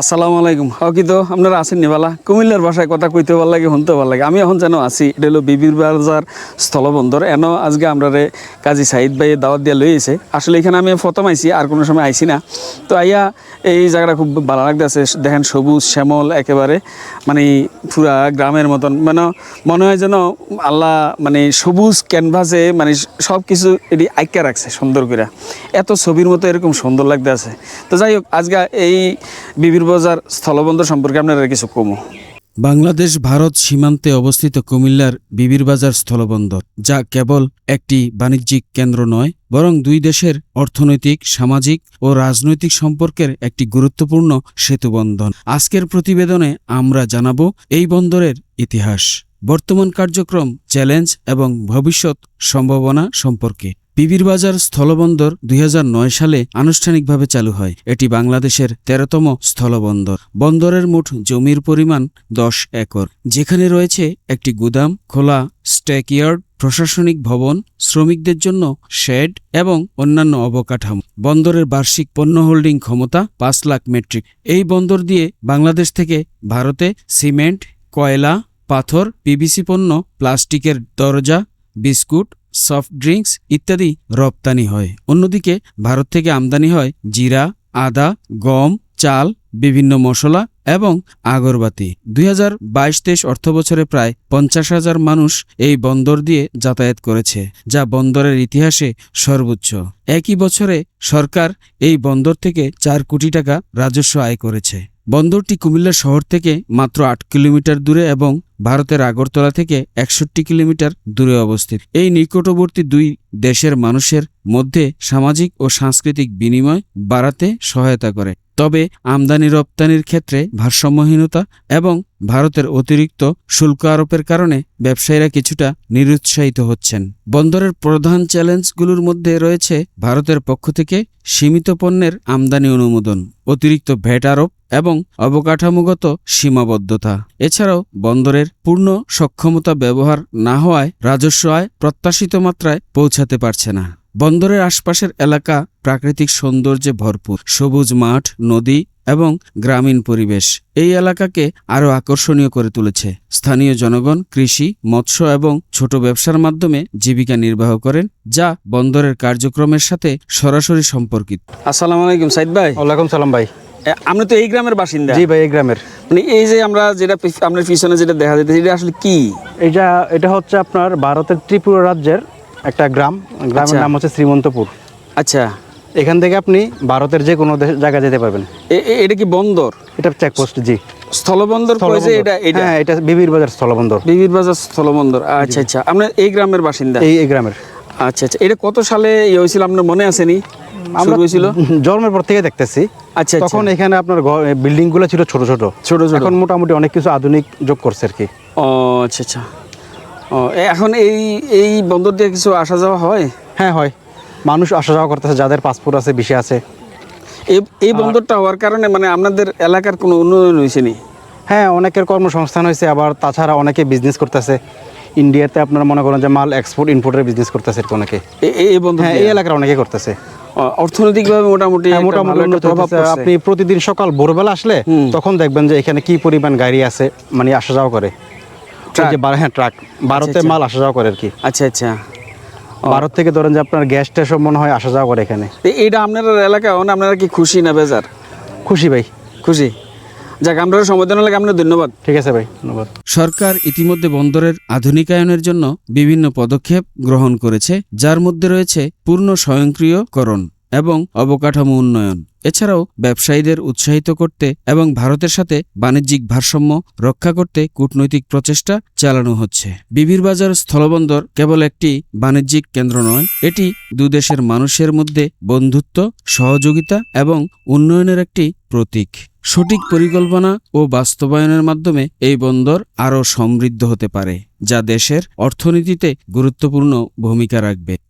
আসসালামু আলাইকুম। হকি তো? আপনারা আছেন নিবালা কুমিল্লার ভাষায় কথা কইতে ভালো লাগে, শুনতে ভালো লাগে। আমি এখন যেন আছি, এটা হলো বিবির বাজার স্থলবন্দর। এন, আজকে আমরা কাজী সাইদ ভাই দাওয়াত দিয়ে লই লইছে। আসলে এখানে আমি প্রথম আইছি, আর কোনো সময় আইছি না। তো আইয়া এই জায়গাটা খুব ভালো লাগতেছে। দেখেন সবুজ, শ্যামল, একেবারে মানে পুরা গ্রামের মতন। মানে মনে হয় যেন আল্লাহ মানে সবুজ ক্যানভাসে মানে সব কিছু এটি আইকা রাখছে সুন্দর করে এত ছবির মতো এরকম সুন্দর লাগতে আছে তো যাই হোক, আজকে এই বিবির বাজার স্থলবন্দর সম্পর্কে আপনারা কিছু কমো। বাংলাদেশ, ভারত সীমান্তে অবস্থিত কুমিল্লার বিবিরবাজার স্থলবন্দর, যা কেবল একটি বাণিজ্যিক কেন্দ্র নয়, বরং দুই দেশের অর্থনৈতিক, সামাজিক ও রাজনৈতিক সম্পর্কের একটি গুরুত্বপূর্ণ সেতুবন্ধন। আজকের প্রতিবেদনে আমরা জানাব এই বন্দরের ইতিহাস, বর্তমান কার্যক্রম, চ্যালেঞ্জ এবং ভবিষ্যৎ সম্ভাবনা সম্পর্কে। বিবিরবাজার স্থলবন্দর দুই হাজার নয় সালে আনুষ্ঠানিকভাবে চালু হয়। এটি বাংলাদেশের তেরোতম স্থলবন্দর। বন্দরের মোট জমির পরিমাণ দশ একর। যেখানে রয়েছে একটি গুদাম, খোলা স্ট্যাকইয়ার্ড, প্রশাসনিক ভবন, শ্রমিকদের জন্য শেড এবং অন্যান্য অবকাঠামো। বন্দরের বার্ষিক পণ্য হোল্ডিং ক্ষমতা পাঁচ লাখ মেট্রিক। এই বন্দর দিয়ে বাংলাদেশ থেকে ভারতে সিমেন্ট, কয়লা, পাথর, পিভিসি পণ্য, প্লাস্টিকের দরজা, বিস্কুট সফট ড্রিঙ্কস ইত্যাদি রপ্তানি হয়। অন্যদিকে ভারত থেকে আমদানি হয় জিরা, আদা, গম, চাল, বিভিন্ন মশলা এবং আগরবাতি। দুই হাজার বাইশ তেইশ অর্থবছরে প্রায় পঞ্চাশ হাজার মানুষ এই বন্দর দিয়ে যাতায়াত করেছে, যা বন্দরের ইতিহাসে সর্বোচ্চ। একই বছরে সরকার এই বন্দর থেকে চার কোটি টাকা রাজস্ব আয় করেছে। বন্দরটি কুমিল্লা শহর থেকে মাত্র আট কিলোমিটার দূরে এবং ভারতের আগরতলা থেকে একষট্টি কিলোমিটার দূরে অবস্থিত। এই নিকটবর্তী দুই দেশের মানুষের মধ্যে সামাজিক ও সাংস্কৃতিক বিনিময় বাড়াতে সহায়তা করে। তবে আমদানি রপ্তানির ক্ষেত্রে ভারসাম্যহীনতা এবং ভারতের অতিরিক্ত শুল্ক আরোপের কারণে ব্যবসায়ীরা কিছুটা নিরুৎসাহিত হচ্ছেন। বন্দরের প্রধান চ্যালেঞ্জগুলোর মধ্যে রয়েছে ভারতের পক্ষ থেকে সীমিত পণ্যের আমদানি অনুমোদন, অতিরিক্ত ভ্যাট আরোপ এবং অবকাঠামোগত সীমাবদ্ধতা। এছাড়াও বন্দরের পূর্ণ সক্ষমতা ব্যবহার না হওয়ায় রাজস্ব আয় প্রত্যাশিত মাত্রায় পৌঁছাতে পারছে না। বন্দরের আশপাশের এলাকা প্রাকৃতিক সৌন্দর্যে ভরপুর। সবুজ মাঠ নদী এবং গ্রামীণ পরিবেশ এই এলাকাকে আরও আকর্ষণীয় করে তুলেছে। স্থানীয় জনগণ কৃষি মৎস্য এবং ছোট ব্যবসার মাধ্যমে জীবিকা নির্বাহ করেন যা বন্দরের কার্যক্রমের সাথে সরাসরি সম্পর্কিত। আসসালামু আলাইকুম সাইদ ভাই। ওয়ালাইকুম সালাম ভাই। আপনি তো এই গ্রামের বাসিন্দা। জি ভাই এই গ্রামের। মানে এই যে আমরা যেটা আপনার পিছনে যেটা দেখা যাচ্ছে এটা আসলে কি? এটা এটা হচ্ছে আপনার ভারতের ত্রিপুরা রাজ্যের একটা গ্রাম গ্রামের আচ্ছা। নাম হচ্ছে শ্রীমন্তপুর। আচ্ছা। এখান থেকে আপনি ভারতের যে কোনো জায়গায় যেতে পারবেন। এটা কি বন্দর? এটা চেকপোস্ট জি। স্থলবন্দর যে এটা এটা? হ্যাঁ এটা বিবির বাজার স্থলবন্দর। বিবির বাজার স্থলবন্দর। আচ্ছা আচ্ছা। আপনার এই গ্রামের বাসিন্দা? এই এই গ্রামের। আচ্ছা আচ্ছা। এটা কত সালে ইয়ে হয়েছিল? আপনার মনে আছেনি শুরু হয়েছিল? জন্মের পর থেকে দেখতেছি। আচ্ছা আচ্ছা। তখন এখানে আপনার বিল্ডিংগুলো ছিল ছোট ছোট। ছোট ছোট। এখন মোটামুটি অনেক কিছু আধুনিক যোগ করছে আর কি। ও আচ্ছা আচ্ছা। ও এখন এই এই বন্দর দিয়ে কিছু আসা যাওয়া হয়? হ্যাঁ হয়। মানুষ আসা যাওয়া করতেছে যাদের পাসপোর্ট আছে বেশি আছে। এই এই বন্দরটা হওয়ার কারণে মানে আপনাদের এলাকার কোনো উন্নয়ন হয়েছে নি? হ্যাঁ অনেকের কর্মসংস্থান হয়েছে আবার তাছাড়া অনেকে বিজনেস করতেছে। ইন্ডিয়াতে আপনারা মনে করেন যে মাল এক্সপোর্ট ইম্পোর্টের বিজনেস করতেছে অনেকে। এই- বন্দর হ্যাঁ এই এলাকার অনেকে করতেছে। অর্থনৈতিকভাবে মোটামুটি হ্যাঁ, মোটামুটি। আপনি প্রতিদিন সকাল ভোরবেলা আসলে তখন দেখবেন যে এখানে কি পরিমাণ গাড়ি আছে মানে আসা যাওয়া করে। যে হ্যাঁ ট্রাক ভারতে আচ্ছা। মাল আসা যাওয়া করে আর কি। আচ্ছা আচ্ছা। ভারত থেকে ধরেন যে আপনার গ্যাস স্টেশন মনে হয় আসা যাওয়া করে এখানে। এইটা আপনার এলাকা? মানে আপনারা কি খুশি না বেজার? খুশি ভাই। খুশি? যাক আমরা সময় দেওয়ার লাগে আপনার ধন্যবাদ। ঠিক আছে ভাই ধন্যবাদ। সরকার ইতিমধ্যে বন্দরের আধুনিকায়নের জন্য বিভিন্ন পদক্ষেপ গ্রহণ করেছে যার মধ্যে রয়েছে পূর্ণ স্বয়ংক্রিয়করণ। এবং অবকাঠামো উন্নয়ন। এছাড়াও ব্যবসায়ীদের উৎসাহিত করতে এবং ভারতের সাথে বাণিজ্যিক ভারসাম্য রক্ষা করতে কূটনৈতিক প্রচেষ্টা চালানো হচ্ছে। বিবির বাজার স্থলবন্দর কেবল একটি বাণিজ্যিক কেন্দ্র নয়, এটি দুদেশের মানুষের মধ্যে বন্ধুত্ব, সহযোগিতা এবং উন্নয়নের একটি প্রতীক। সঠিক পরিকল্পনা ও বাস্তবায়নের মাধ্যমে এই বন্দর আরও সমৃদ্ধ হতে পারে, যা দেশের অর্থনীতিতে গুরুত্বপূর্ণ ভূমিকা রাখবে।